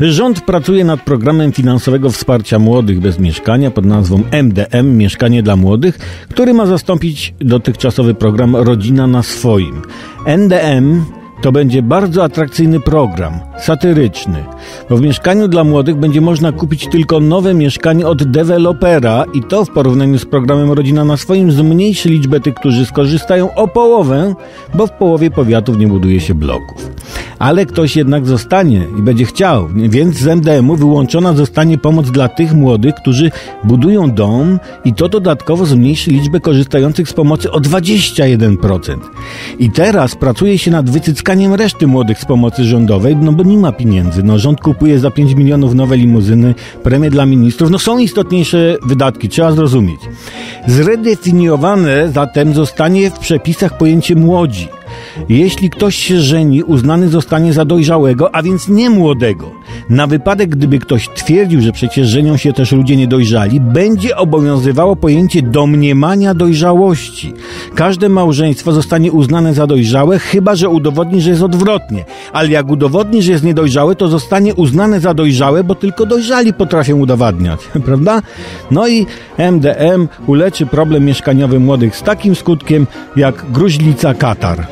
Rząd pracuje nad programem finansowego wsparcia młodych bez mieszkania pod nazwą MDM Mieszkanie dla Młodych, który ma zastąpić dotychczasowy program Rodzina na swoim. NDM to będzie bardzo atrakcyjny program, satyryczny, bo w mieszkaniu dla młodych będzie można kupić tylko nowe mieszkanie od dewelopera i to w porównaniu z programem Rodzina na swoim zmniejszy liczbę tych, którzy skorzystają o połowę, bo w połowie powiatów nie buduje się bloków. Ale ktoś jednak zostanie i będzie chciał, więc z MDM-u wyłączona zostanie pomoc dla tych młodych, którzy budują dom i to dodatkowo zmniejszy liczbę korzystających z pomocy o 21%. I teraz pracuje się nad wycyckaniem reszty młodych z pomocy rządowej, no bo nie ma pieniędzy. No rząd kupuje za 5 milionów nowe limuzyny, premie dla ministrów. No są istotniejsze wydatki, trzeba zrozumieć. Zredefiniowane zatem zostanie w przepisach pojęcie młodzi. Jeśli ktoś się żeni, uznany zostanie za dojrzałego, a więc nie młodego. Na wypadek, gdyby ktoś twierdził, że przecież żenią się też ludzie niedojrzali, będzie obowiązywało pojęcie domniemania dojrzałości. Każde małżeństwo zostanie uznane za dojrzałe, chyba że udowodni, że jest odwrotnie. Ale jak udowodni, że jest niedojrzałe, to zostanie uznane za dojrzałe, bo tylko dojrzali potrafią udowadniać, prawda? No i MDM uleczy problem mieszkaniowy młodych z takim skutkiem jak gruźlica Katar.